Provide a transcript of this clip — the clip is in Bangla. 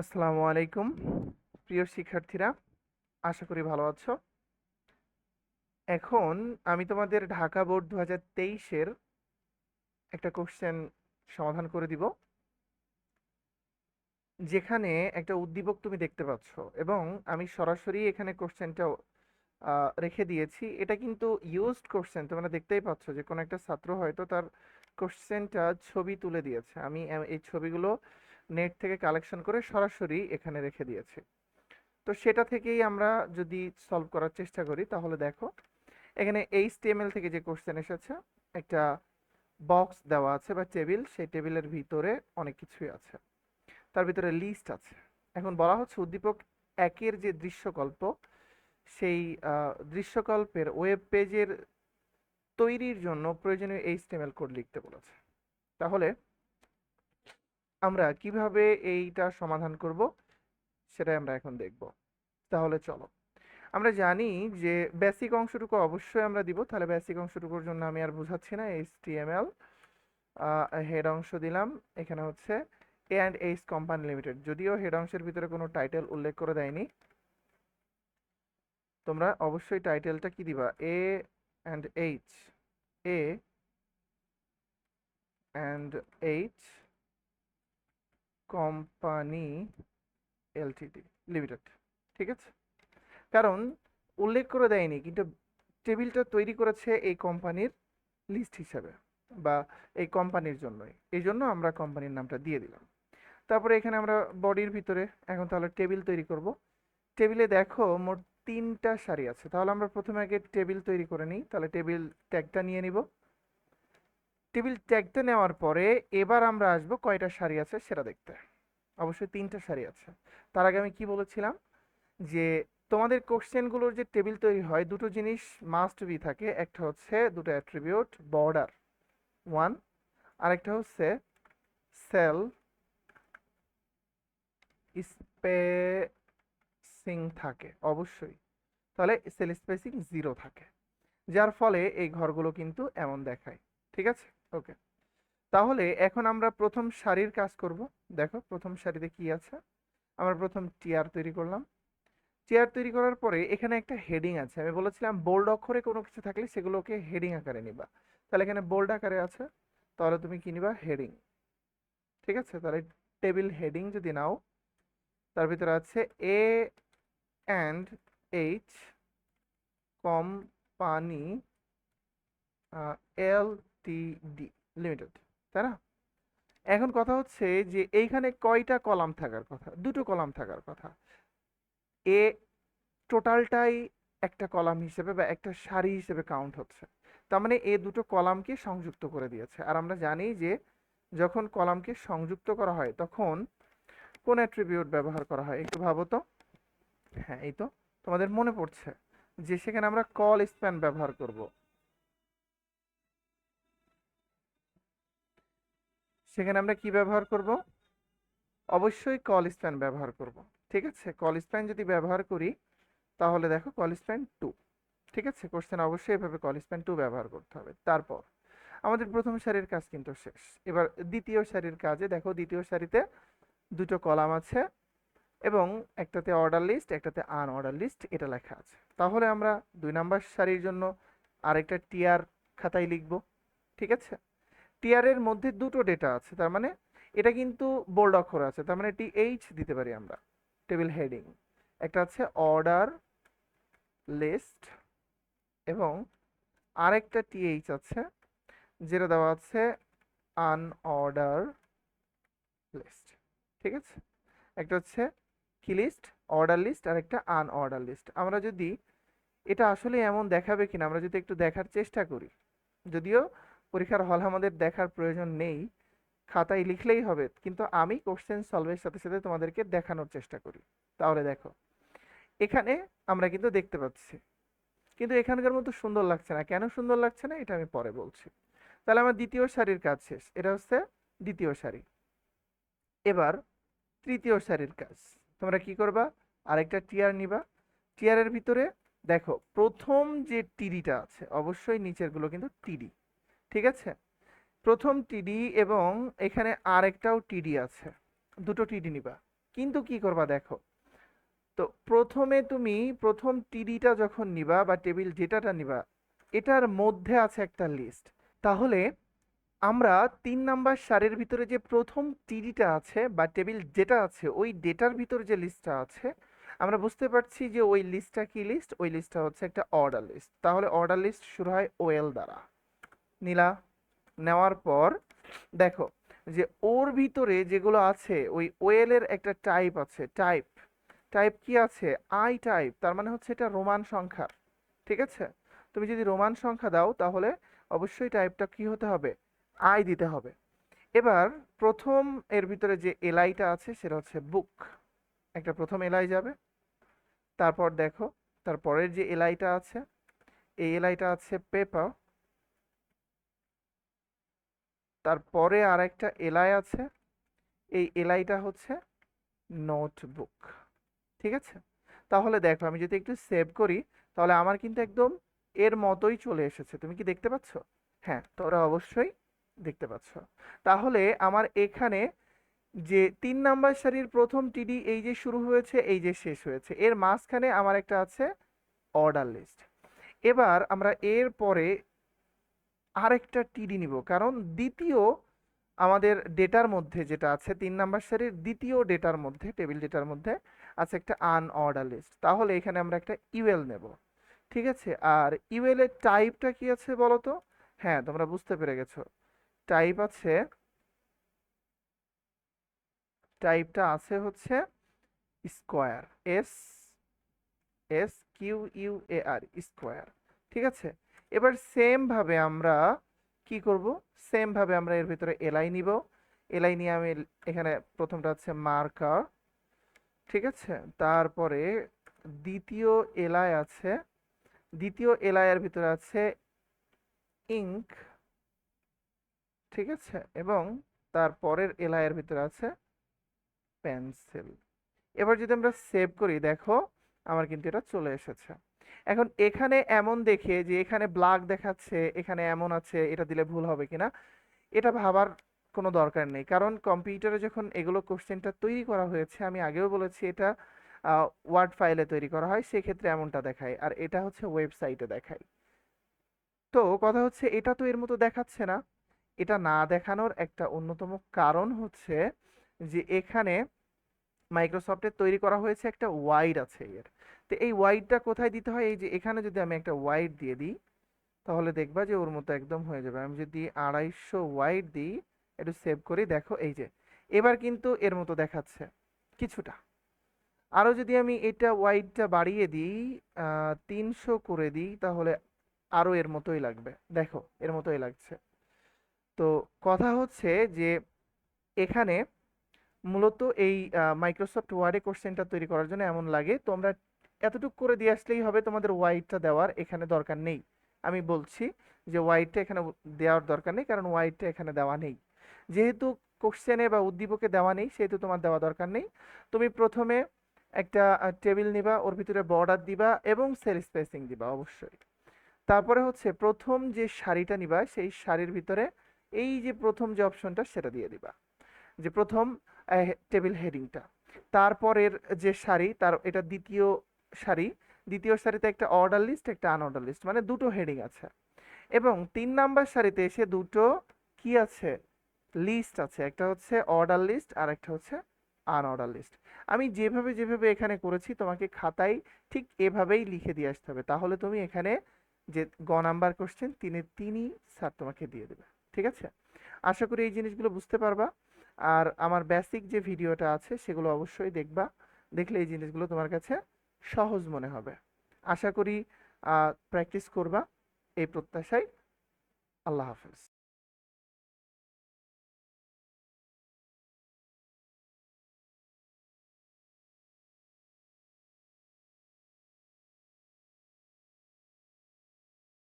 আসসালামু আলাইকুম, প্রিয় শিক্ষার্থীরা, আশা করি ভালো আছো। এখন আমি তোমাদের ঢাকা বোর্ড দু হাজার তেইশের একটা কোশ্চেন সমাধান করে দিব। যেখানে একটা উদ্দীপক তুমি দেখতে পাচ্ছ এবং আমি সরাসরি এখানে কোশ্চেনটা রেখে দিয়েছি। এটা কিন্তু ইউজড কোশ্চেন তোমরা দেখতেই পাচ্ছ যে কোনো একটা ছাত্র হয়তো তার কোশ্চেনটা ছবি তুলে দিয়েছে। আমি এই ছবিগুলো নেট থেকে কালেকশন করে সরাসরি এখানে রেখে দিয়েছে। তো সেটা থেকেই আমরা যদি সলভ করার চেষ্টা করি, তাহলে দেখো, এখানে এইচটিএমএল থেকে যে কোশ্চেন এসেছে, একটা বক্স দেওয়া আছে বা টেবিল সেই টেবিলের ভিতরে অনেক কিছুই আছে। তার ভিতরে লিস্ট আছে। এখন বলা হচ্ছে উদ্দীপক একের যে দৃশ্যকল্প, সেই দৃশ্যকল্পের ওয়েব পেজের তৈরির জন্য প্রয়োজনীয় এইচটিএমএল কোড লিখতে বলেছে। তাহলে আমরা কীভাবে এইটা সমাধান করব? সেটাই আমরা এখন দেখব। তাহলে চলো। আমরা জানি যে বেসিক অংশটুকু অবশ্যই আমরা দিব, তাহলে বেসিক অংশটুকুর জন্য আমি আর বোঝাচ্ছি না এইচটিএমএল হেড অংশ দিলাম, এখানে হচ্ছে A and H company limited যদিও হেড অংশের ভিতরে কোনো টাইটেল উল্লেখ করে দেয়নি। তোমরা অবশ্যই টাইটেলটা কি দিবা? A and H A and H company L T D limited, ঠিক আছে? কারণ উল্লেখ করে দেয়নি, কিন্তু টেবিলটা তৈরি করেছে এই কোম্পানির লিস্ট হিসাবে বা এই কোম্পানির জন্যই। এই জন্য আমরা কোম্পানির নামটা দিয়ে দিলাম। তারপরে এখানে আমরা বডির ভিতরে এখন তাহলে টেবিল তৈরি করব। টেবিলে দেখো মোট তিনটা সারি আছে। তাহলে আমরা প্রথমে আগে টেবিল তৈরি করে নিই। তাহলে টেবিল ট্যাগটা নিয়ে নিব। টেবিল ট্যাগটা নেওয়ার পরে এবার আমরা আসব কয়টা শাড়ি আছে সেটা দেখতে। অবশ্যই তিনটা শাড়ি আছে। তার আগে আমি কি বলেছিলাম? যে তোমাদের কোশ্চেনগুলোর যে টেবিল তৈরি হয়, দুটো জিনিস মাস্ট বি থাকে। একটা হচ্ছে দুটো অ্যাট্রিবিউট বর্ডার ওয়ান আরেকটা হচ্ছে সেল স্পেসিং থাকে, অবশ্যই। তাহলে সেল স্পেসিং জিরো থাকে। যার ফলে এই ঘরগুলো কিন্তু এমন দেখায়। ঠিক আছে? ওকে তাহলে এখন আমরা প্রথম সারির কাজ করব। দেখো, প্রথম সারিতে কি আছে? আমরা প্রথম টিআর তৈরি করলাম। টিআর তৈরি করার পরে এখানে একটা হেডিং আছে। আমি বলেছিলাম বোল্ড অক্ষরে কোনো কিছু থাকলে সেগুলোকে হেডিং আকারে নিবা। তাহলে এখানে বোল্ড আকারে আছে। তাহলে তুমি কি নিবা? হেডিং ঠিক আছে? তাহলে টেবিল হেডিং যদি নাও, তার ভিতরে আছে A and H company L T D limited তাই না? এখন কথা হচ্ছে যে এইখানে কয়টা কলাম থাকার কথা? দুটো কলাম থাকার কথা। এ টোটালটাই একটা কলাম হিসেবে বা একটা সারি হিসেবে কাউন্ট হচ্ছে। তার মানে এ দুটো কলামকে সংযুক্ত করে দিয়েছে। আর আমরা জানি যে যখন কলামকে সংযুক্ত করা হয়, তখন কোন অ্যাট্রিবিউট ব্যবহার করা হয়? একটু ভাবো তো। হ্যাঁ এই তো তোমাদের মনে পড়ছে যে সেখানে আমরা কল স্প্যান ব্যবহার করব। সেখানে আমরা কি ব্যবহার করব? অবশ্যই কল স্প্যান ব্যবহার করব। ঠিক আছে? কল স্প্যান যদি ব্যবহার করি, তাহলে দেখো কল স্প্যান টু ঠিক আছে? কোশ্চেন অবশ্যই এভাবে কল স্প্যান টু ব্যবহার করতে হবে। তারপর, আমাদের প্রথম সারির কাজ কিন্তু শেষ। এবার দ্বিতীয় সারির কাজে দেখো, দ্বিতীয় সারিতে দুটো কলাম আছে এবং একটাতে অর্ডার লিস্ট একটাতে আন অর্ডার লিস্ট এটা লেখা আছে। তাহলে আমরা দুই নাম্বার সারির জন্য আরেকটা টিআর খাতায় লিখব। ঠিক আছে? টিআর এর মধ্যে দুটো ডেটা আছে, তার মানে এটা কিন্তু বোল্ড অক্ষর আছে, তার মানে টি এইচ দিতে পারি আমরা টেবিল হেডিং একটা আছে অর্ডার লিস্ট এবং আরেকটা টিএইচ আছে, যেটা দেওয়া আছে আনঅর্ডার লিস্ট ঠিক আছে? একটা হচ্ছে কি লিস্ট অর্ডার লিস্ট আর একটা আনঅর্ডার লিস্ট আমরা যদি এটা আসলে এমন দেখাবে কিনা, আমরা যদি একটু দেখার চেষ্টা করি, যদিও পরীক্ষার হল আমাদের দেখার প্রয়োজন নেই। খাতায় লিখলেই হবে, কিন্তু আমি কোশ্চেন সলভের সাথে সাথে তোমাদেরকে দেখানোর চেষ্টা করি। তাহলে দেখো, এখানে আমরা কিন্তু দেখতে পাচ্ছি। কিন্তু এখানকার মতো সুন্দর লাগছে না। কেন সুন্দর লাগছে না? এটা আমি পরে বলছি। তাহলে আমার দ্বিতীয় সারির কাজ শেষ। এটা হচ্ছে দ্বিতীয় সারি। এবার তৃতীয় সারির কাজ। তোমরা কি করবা? আরেকটা টিয়ার নিবা। টিয়ারের ভিতরে দেখো, প্রথম যে টিডিটা আছে, অবশ্যই নিচেরগুলো কিন্তু টিডি ঠিক আছে? প্রথম টিডি এবং এখানে আরেকটাও টিডি আছে। দুটো টিডি নিবা। কিন্তু কি করবা দেখো? তো প্রথমে তুমি প্রথম টিডিটা যখন নিবা বা টেবিল ডেটাটা নিবা, এটার মধ্যে আছে একটা লিস্ট তাহলে আমরা তিন নাম্বার সারের ভিতরে যে প্রথম টিডিটা আছে বা টেবিল ডেটা আছে, ওই ডেটার ভিতরে যে লিস্টটা আছে, আমরা বুঝতে পারছি যে ওই লিস্টটা কি লিস্ট ওই লিস্টটা হচ্ছে একটা অর্ডার লিস্ট তাহলে অর্ডার লিস্ট শুরু হয় ওয়েল দ্বারা। নিলা, নেওয়ার পর দেখো যে ওর ভিতরে যেগুলো আছে, ওই ওয়েলের একটা টাইপ আছে টাইপ টাইপ কি আছে? আই টাইপ তার মানে হচ্ছে এটা রোমান সংখ্যা, ঠিক আছে? তুমি যদি রোমান সংখ্যা দাও তাহলে অবশ্যই টাইপটা কি হতে হবে? আই দিতে হবে। এবার প্রথম এর ভিতরে যে এলআইটা আছে সেটা হচ্ছে বুক একটা প্রথম এলআই যাবে। তারপর দেখো তারপরের যে এলআইটা আছে, এই এলআইটা আছে পেপার তারপরে আর একটা এলআই আছে। এই এলআইটা হচ্ছে নোটবুক। ঠিক আছে? তাহলে দেখো, আমি যদি একটু সেভ করি, তাহলে আমার কিন্তু একদম এর মতোই চলে এসেছে। তুমি কি দেখতে পাচ্ছ? হ্যাঁ তোরা অবশ্যই দেখতে পাচ্ছ। তাহলে আমার এখানে যে তিন নাম্বার সারির প্রথম টিডি এই যে শুরু হয়েছে, এই যে শেষ হয়েছে। এর মাঝখানে আমার একটা আছে অর্ডার লিস্ট এবার আমরা এর পরে আরেকটা টিডি নিব। কারণ দ্বিতীয় আমাদের ডেটার মধ্যে যেটা আছে, তিন নাম্বার সারির দ্বিতীয় ডেটার মধ্যে, টেবিল ডেটার মধ্যে আছে একটা আনঅর্ডার লিস্ট। তাহলে এখানে আমরা একটা ইউএল নেব। ঠিক আছে? আর ইউএল এর টাইপটা কি আছে বলো তো হ্যাঁ তোমরা বুঝতে পেরে গেছো। টাইপ আছে, টাইপটা আছে হচ্ছে square, S S Q U A R, square. ঠিক আছে? এবার সেম ভাবে আমরা কি করব? সেম ভাবে আমরা এর ভিতরে এলআই নিব। এলআই নিয়ে আমি এখানে প্রথমটা হচ্ছে মার্কার ঠিক আছে? তারপরে দ্বিতীয় এলআই আছে। দ্বিতীয় এলআই এর ভিতরে আছে ইঙ্ক ঠিক আছে? এবং তারপরের এলআই এর ভিতরে আছে পেন্সিল এবার যদি আমরা সেভ করি, দেখো, আমার কিন্তু এটা চলে এসেছে। এখন এখানে এমন দেখে যে এখানে ব্ল্যাক দেখাচ্ছে, এখানে এমন আছে, এটা দিলে ভুল হবে কিনা, এটা ভাবার কোনো দরকার নেই। কারণ কম্পিউটারে যখন এগুলো কোশ্চেনটা তৈরি করা হয়েছে, আমি আগেও বলেছি এটা ওয়ার্ড ফাইলে তৈরি করা হয়, সেক্ষেত্রে এমনটা দেখায়। আর এটা হচ্ছে ওয়েবসাইটে দেখায়। তো কথা হচ্ছে, এটা তো এর মতো দেখাচ্ছে না। এটা না দেখানোর একটা অন্যতম কারণ হচ্ছে যে এখানে মাইক্রোসফটের তৈরি করা হয়েছে একটা ওয়াইড আছে এর। তো এই ওয়াইডটা কোথায় দিতে হয়? এই যে এখানে যদি আমি একটা ওয়াইড দিয়ে দিই, তাহলে দেখবা যে ওর মতো একদম হয়ে যাবে। আমি যদি আড়াইশো ওয়াইড দিই, একটু সেভ করি, দেখো এই যে, এবার কিন্তু এর মতো দেখাচ্ছে কিছুটা। আরও যদি আমি এটা ওয়াইডটা বাড়িয়ে দিই তিনশো করে দিই, তাহলে আরও এর মতোই লাগবে। দেখো, এর মতোই লাগছে। তো কথা হচ্ছে যে, এখানে মূলত এই মাইক্রোসফট ওয়ার্ডে কোশ্চেনটা তৈরি করার জন্য এমন লাগে। তোমরা এতটুকু করে দিয়ে আসলেই হবে, তোমাদের ওয়াইডটা দেওয়ার এখানে দরকার নেই। আমি বলছি যে ওয়াইডটা এখানে দেওয়ার দরকার নেই, কারণ ওয়াইডটা এখানে দেওয়া নেই। যেহেতু কোশ্চেনে বা উদ্দীপকে দেওয়া নেই, সেহেতু তোমার দেওয়া দরকার নেই। তুমি প্রথমে একটা টেবিল নিবা, ওর ভিতরে বর্ডার দিবা এবং সেল স্পেসিং দিবা অবশ্যই। তারপরে হচ্ছে প্রথম যে শাড়িটা নিবা, সেই শাড়ির ভিতরে এই যে প্রথম যে অপশনটা সেটা দিয়ে দিবা। যে প্রথম টেবিল হেডিংটা তারপরের যে শাড়ি তার এটা দ্বিতীয় সারি, দ্বিতীয় সারিতে একটা অর্ডার লিস্ট একটা আনঅর্ডার লিস্ট মানে দুটো হেডিং আছে। এবং তিন নাম্বার সারিতে এসে দুটো কি আছে? লিস্ট আছে। একটা হচ্ছে অর্ডার লিস্ট আর একটা হচ্ছে আনঅর্ডার লিস্ট আমি যেভাবে যেভাবে এখানে করেছি, তোমাকে খাতায় ঠিক এভাবেই লিখে দিয়ে আসতে হবে। তাহলে তুমি এখানে যে গ নাম্বার কোশ্চেন তিনে তিনই স্যার তোমাকে দিয়ে দেবে। ঠিক আছে? আশা করি এই জিনিসগুলো বুঝতে পারবা। আর আমার বেসিক যে ভিডিওটা আছে সেগুলো অবশ্যই দেখবা। দেখলে এই জিনিসগুলো তোমার কাছে সহজ মনে হবে। আশা করি প্র্যাকটিস করবা। এই প্রত্যাশায় আল্লাহ হাফেজ।